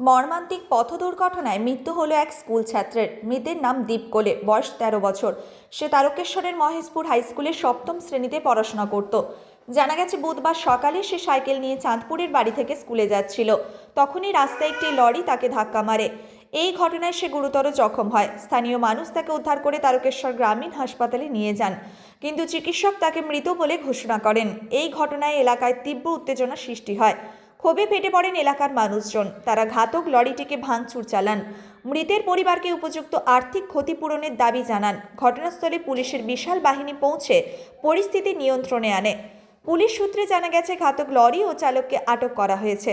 মর্মান্তিক পথ দুর্ঘটনায় মৃত্যু হলো এক স্কুল ছাত্রের। মৃতের নাম দীপ কোলে বয়স তেরো বছর। সে তারকেশ্বরের মহেশপুর হাই স্কুলের সপ্তম শ্রেণীতে পড়াশোনা করত। জানা গেছে, বুধবার সকালে সে সাইকেল নিয়ে চাঁদপুরের বাড়ি থেকে স্কুলে যাচ্ছিল। তখনই রাস্তায় একটি লরি তাকে ধাক্কা মারে। এই ঘটনায় সে গুরুতর জখম হয়। স্থানীয় মানুষ তাকে উদ্ধার করে তারকেশ্বর গ্রামীণ হাসপাতালে নিয়ে যান। কিন্তু চিকিৎসক তাকে মৃত বলে ঘোষণা করেন। এই ঘটনায় এলাকায় তীব্র উত্তেজনা সৃষ্টি হয়। ক্ষোভে ফেটে পড়েন এলাকার মানুষজন তারা ঘাতক লরিটিকে ভাঙচুর চালান মৃতের পরিবারকে উপযুক্ত আর্থিক ক্ষতিপূরণের দাবি জানান ঘটনাস্থলে পুলিশের বিশাল বাহিনী পৌঁছে পরিস্থিতি নিয়ন্ত্রণে আনে পুলিশ সূত্রে জানা গেছে ঘাতক লরি ও চালককে আটক করা হয়েছে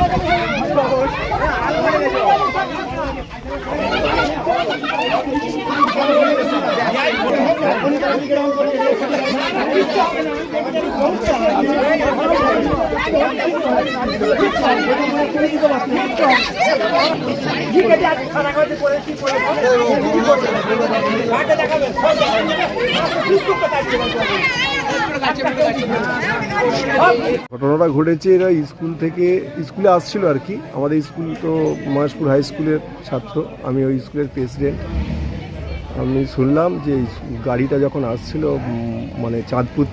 ঘটনাটা ঘটেছে, এরা স্কুল থেকে, স্কুলে আসছিল আর কি। আমাদের স্কুল তো মহেশপুর হাই স্কুলের ছাত্র, আমি ওই স্কুলের প্রেসিডেন্ট আমি শুনলাম যে গাড়িটা যখন আসছিল মানে চাঁদপুর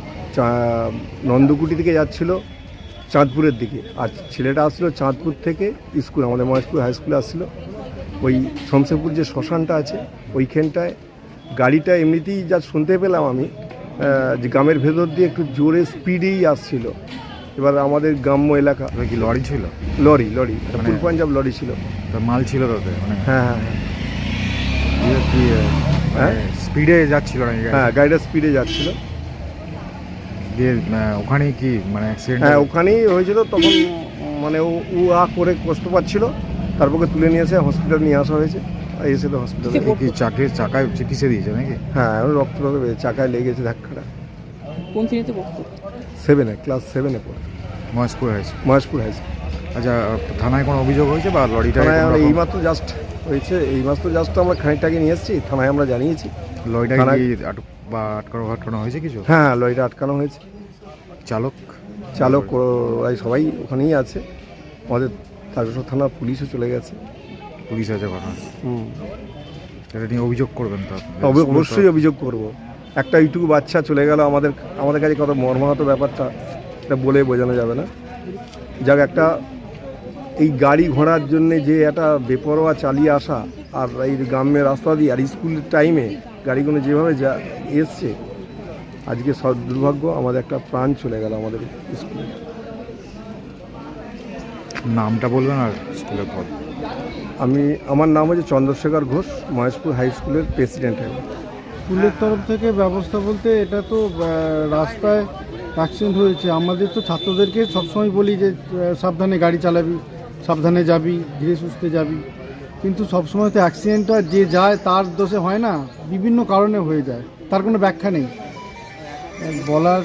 নন্দকুটি থেকে যাচ্ছিল চাঁদপুরের দিকে। আর ছেলেটা আসছিল চাঁদপুর থেকে স্কুল আমাদের মহেশপুর হাই স্কুলে আসছিল। ওই শমশেরপুর যে শ্মশানটা আছে ওইখানটায় গাড়িটা এমনিতেই যা শুনতে পেলাম আমি যে গ্রামের ভেতর দিয়ে একটু জোরে স্পিডেই আসছিল। এবার আমাদের গ্রাম্য এলাকা। কি লরি ছিল? Lorry lorry. মানে- ফুল পাঞ্জাব লরি ছিল। মাল ছিল তাতে মানে হ্যাঁ হ্যাঁ হ্যাঁ। কি হ্যাঁ? স্পিডে যাচ্ছিল নাকি গাড়ি? হ্যাঁ গাড়িটা স্পিডে যাচ্ছিল। দিয়ে আহ, ওখানে কি মানে অ্যাক্সিডেন্ট হ্যাঁ ওখানেই হয়েছিল তখন মানে ও উ আ করে কষ্ট পাচ্ছিল। তারপরে তুলে নিয়ে এসে হসপিটাল নিয়ে আসা হয়েছে। আর এসে তো হসপিটালে কি চাকের চাকায় চিকিৎসা দিয়েছে নাকি? হ্যাঁ রক্ত রক্ত বেরিয়েছে, চাকায় লেগেছে ধাক্কাটা। কোন শ্রেণীতে পড়তো সেভেনে ক্লাস সেভেনে পড়ে। মহেশপুর হয়েছে মহেশপুর হাই স্কুল আচ্ছা থানায় কোনো অভিযোগ হয়েছে বা লরিটা থানায় আমরা এইমাত্র জাস্ট হয়েছে। এই মাত্র জাস্ট আমরা খানিকটা আগে নিয়ে এসেছি থানায় আমরা জানিয়েছি। লরিটা থানায়- কি আটক বা আটকানো ঘটনা হয়েছে কিছু? হ্যাঁ লরিটা আটকানো হয়েছে। চালক? চালক ওরাই সবাই ওখানেই আছে। আমাদের তারকেশ্বর থানার পুলিশও চলে গেছে। পুলিশ আছে ঘটনা হুম। এটা নিয়ে অভিযোগ করবেন তো? আপনি? তবে অবশ্যই অভিযোগ করব। একটা এইটুকু বাচ্চা চলে গেল আমাদের আমাদের কাছে কত মর্মাহত ব্যাপারটা এটা বলে বোঝানো যাবে না। যাক একটা এই গাড়ি ঘোড়ার জন্য যে একটা বেপরোয়া চালিয়ে আসা আর এই গ্রামের রাস্তা দিয়ে আর স্কুলের টাইমে গাড়িগুলো যেভাবে যা এসছে আজকে সব দুর্ভাগ্য আমাদের একটা প্রাণ চলে গেল আমাদের স্কুলে। নামটা বলবেন আর স্কুলের পদ আমি আমার নাম হচ্ছে চন্দ্রশেখর ঘোষ মহেশপুর হাই স্কুলের প্রেসিডেন্ট। আমি স্কুলের তরফ থেকে ব্যবস্থা বলতে এটা তো রাস্তায় অ্যাক্সিডেন্ট হয়েছে। আমাদের তো ছাত্রদেরকে সবসময় বলি যে সাবধানে গাড়ি চালাবি। সাবধানে যাবি, ধীরে সুস্থে যাবি। কিন্তু সবসময় তো অ্যাক্সিডেন্টটা যে যায় তার দোষে হয় না, বিভিন্ন কারণে হয়ে যায়। তার কোনো ব্যাখ্যা নেই। বলার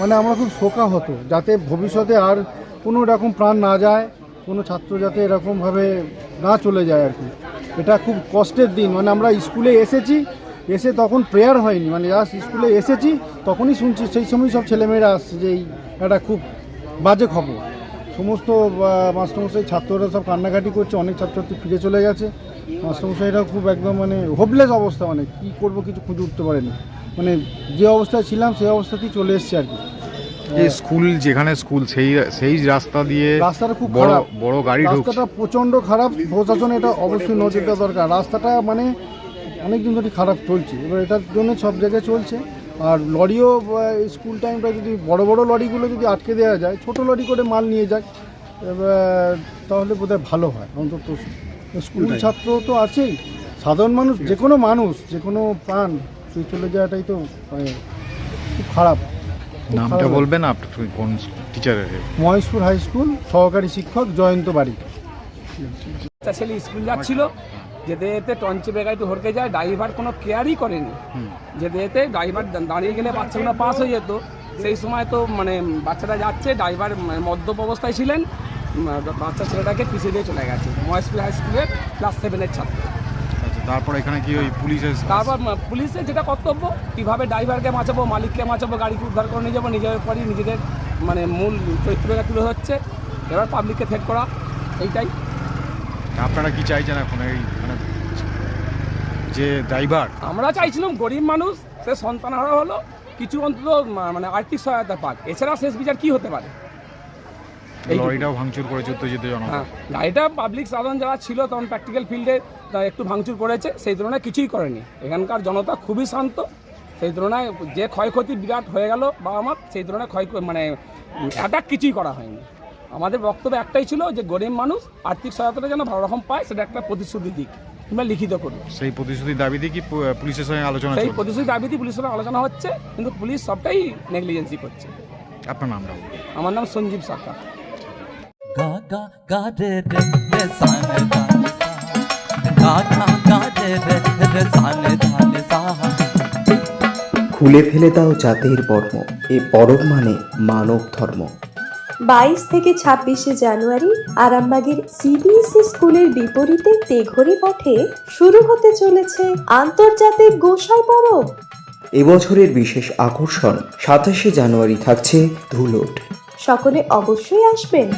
মানে আমরা খুব শোকা হতো যাতে ভবিষ্যতে আর কোনো রকম প্রাণ না যায়, কোনো ছাত্র যাতে এরকমভাবে না চলে যায় আর কি। এটা খুব কষ্টের দিন। মানে আমরা স্কুলে এসেছি, এসে তখন প্রেয়ার হয়নি। মানে জাস্ট স্কুলে এসেছি, তখনই শুনছি, সেই সময় সব ছেলেমেয়েরা আসছে যে এই একটা খুব বাজে খবর। সমস্ত মাস্টারমশাই ছাত্ররা সব কান্নাকাটি করছে অনেক ছাত্রছাত্রী ফিরে চলে গেছে। মাস্টারমশাইরা খুব একদম মানে হোপলেস অবস্থা মানে কী করব কিছু খুঁজে উঠতে পারেনি। মানে যে অবস্থায় ছিলাম সেই অবস্থাতেই চলে এসছে আর কি। যে স্কুল যেখানে স্কুল সেই সেই রাস্তা দিয়ে রাস্তাটা খুব বড় বড় গাড়ি রাস্তাটা প্রচণ্ড খারাপ। প্রশাসন এটা অবশ্যই নজর দেওয়া দরকার। রাস্তাটা মানে অনেক দিন ধরে খারাপ চলছে। এবার এটার জন্য সব জায়গায় চলছে। আর লরিও স্কুল টাইমটা যদি বড় বড় লরিগুলো যদি আটকে দেওয়া যায় ছোট লরি করে মাল নিয়ে যাক এবার তাহলে বোধহয় ভালো হয় অন্তত স্কুল ছাত্র তো আছেই। সাধারণ মানুষ যে কোনো মানুষ যে কোনো প্রাণ সে চলে যাওয়াটাই তো মানে, খুব খারাপ। নামটা বলবেন আপনার কোন টিচারের? মহেশপুর হাই স্কুল সহকারী শিক্ষক জয়ন্ত বাড়ি। ছেলে স্কুল যাচ্ছিল। যেতে যেতে টঞ্চে একটু হরকে যায় ড্রাইভার কোনো কেয়ারই করেনি। যেতে যেতে ড্রাইভার দাঁড়িয়ে গেলে বাচ্চাগুলো পাস হয়ে যেত। সেই সময় তো মানে বাচ্চাটা যাচ্ছে ড্রাইভার মদ্যপ অবস্থায় ছিলেন। বাচ্চা ছেলেটাকে পিছিয়ে দিয়ে চলে গেছে মহেশপুর হাই স্কুলের ক্লাস সেভেনের ছাত্র। আচ্ছা তারপর এখানে কি ওই পুলিশ এসে- তারপর পুলিশের যেটা কর্তব্য কীভাবে ড্রাইভারকে বাঁচাবো মালিককে বাঁচাবো গাড়িকে উদ্ধার করে নিয়ে যাব নিজের পরই নিজেদের মানে মূল চরিত্রটা তুলে হচ্ছে এবার পাবলিককে থেট করা এইটাই। আপনারা কি চাইছেন এখন এই যে ড্রাইভার আমরা চাইছিলাম গরিব মানুষ সে সন্তান হারা হলো কিছু অন্তত মানে আর্থিক সহায়তা পাক। এছাড়া শেষ বিচার কি হতে পারে? লরিটাও ভাঙচুর করেছে উত্তেজিত জনতা। হ্যাঁ। গাড়িটা পাবলিক সাধারণ যারা ছিল তখন প্র্যাকটিক্যাল ফিল্ডে একটু ভাঙচুর করেছে সেই তুলনায় কিছুই করেনি। এখানকার জনতা খুবই শান্ত সেই তুলনায় যে ক্ষয়ক্ষতি বিরাট হয়ে গেল বাবা মা সেই তুলনায় ক্ষয় মানে অ্যাটাক কিছুই করা হয়নি। আমাদের বক্তব্য একটাই ছিল যে গরিব মানুষ আর্থিক সহায়তাটা যেন ভালো রকম পায় সেটা একটা প্রতিশ্রুতি দিক। কিংবা লিখিত করুন সেই প্রতিশ্রুতির দাবিতে কি পুলিশের সঙ্গে আলোচনা সেই চলছে? প্রতিশ্রুতি দাবিতে পুলিশের সঙ্গে আলোচনা হচ্ছে কিন্তু পুলিশ সবটাই নেগলিজেন্সি করছে। আপনার নামটা। আমার নাম সঞ্জীব সরকার খুলে ফেলে দাও জাতির বর্ম এ পরব মানে মানব ধর্ম। বাইশ থেকে ছাব্বিশে জানুয়ারি আরামবাগের সিবিএসই স্কুলের বিপরীতে তেঘরি মঠে শুরু হতে চলেছে আন্তর্জাতিক গোসাই পরব। এবছরের বিশেষ আকর্ষণ সাতাশে জানুয়ারি থাকছে ধুলোট। সকলে অবশ্যই আসবেন।